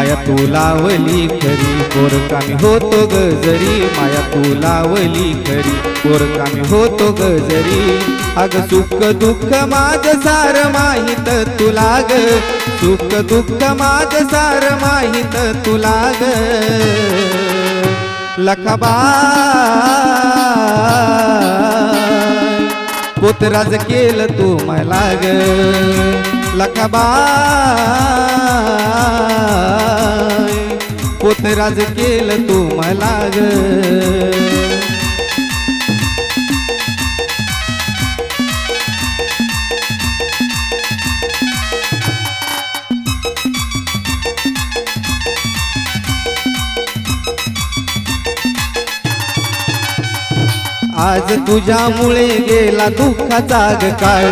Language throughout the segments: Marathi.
माया तू लावली खरी पोरकामी होतो गजरी माया तू लावली खरी पोरकामी होतो गजरी अग सुख दुःख माझ सार माहीत तुला ग. सुख दुःख माझ सार माहीत तुला ग. लखबा पुत्राज केलं तू मला ग. लखबाय पोतराज केलं तू मला ग. आज तुझ्यामुळे गेला दुःखाचा काळ.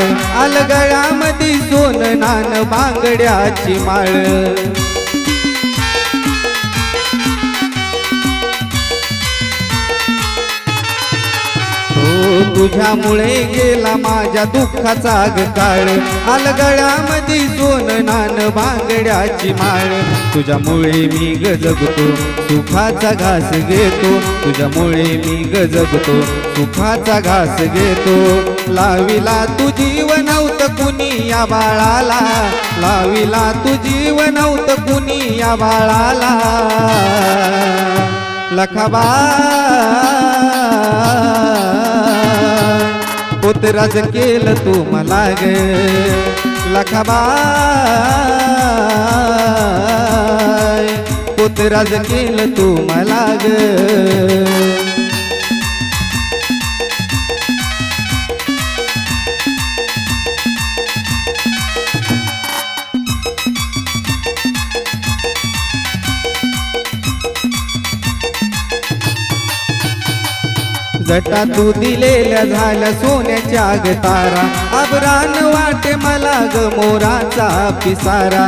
अलगळ्यामध्ये सोन नान बांगड्याची माळ. तुझ्यामुळे गेला माझ्या दुःखाचा ग काळ अलगळ्यामध्ये सोन नान बांगड्याची माळ. तुझ्यामुळे मी गजगतो सुखाचा घास घेतो. तुझ्यामुळे मी गजगतो सुखाचा घास घेतो. लाविला तू जीव नव्हतं कुणी या बाळाला. लाविला तू जीव नव्हतं कुणी या बाळाला. लखबा पुत्राज केलं तू मला ग. लखबा पुत्राज केलं तू मला ग. जटा तू दिलेल्या झाल्या सोन्याच्या गतारा अबरान वाटे मला ग मोराचा पिसारा.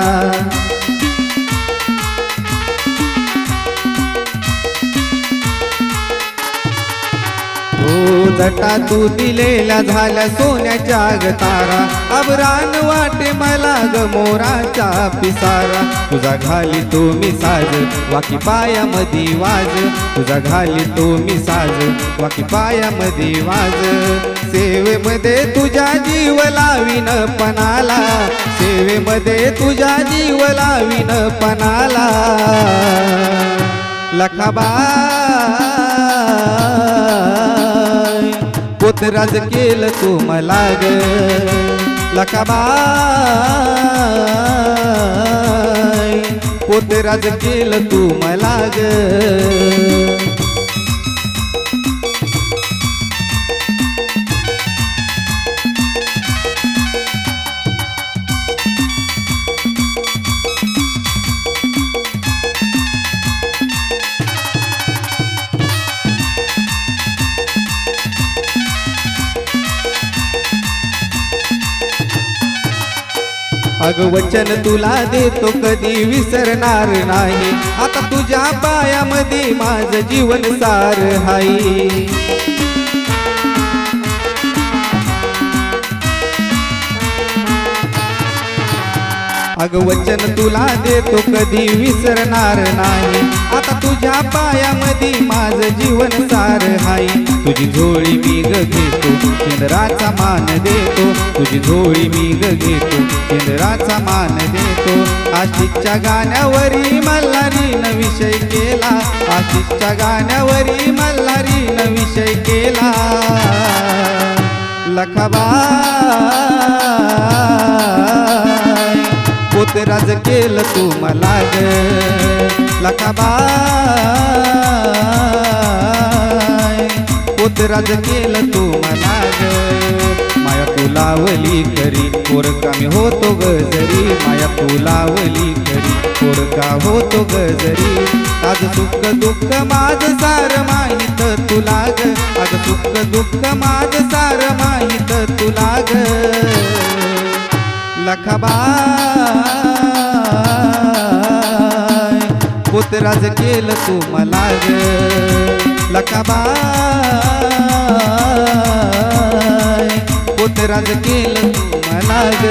जटा तू दिलेला झाला सोन्याच्या गतारा अबरान वाटे मला ग मोराचा पिसारा. तुझा घाली तो मी साज वाकी पायामध्ये वाज. तुझा घाली तो मी साज वाकी पायामध्ये वाज. सेवेमध्ये तुझ्या जीव लावीन पणाला. सेवेमध्ये तुझ्या जीव लावीन पणाला. लखबा पुत्राज केलं तू मला ग लखाबाय राज केलं तू मला ग. अग वचन तुला देतो कधी विसरणार नाही. आता तुझ्या पायामध्ये माझं जीवन सार हाई. अग वचन तुला देतो कधी विसरणार नाही. आता तुझ्या पायामध्ये माझं जीवन सार हाय तुझी झोळी मी ग घेतो चंद्राचा मान देतो. तुझी झोळी मी ग घेतो चंद्राचा मान देतो. आशिकच्या गाण्यावरी मल्हारीनं विषय केला. आशिकच्या गाण्यावरी मल्हारीनं विषय केला. लखबा पोतराज केलं तू मला ग. लखाबा पुत्राज केलं तू मला ग. माया फुलावली करी पोरकामी होतो गजरी माया फुलावली करी पोरका होतो गजरी आज सुख दुःख माझ सार माहीत तुला ग. आज सुख दुःख माझ सार माहीत तुला ग. लखबा पुतराज केलं तू मला ग. लखाबाय पुत्राज केलं तू मला ग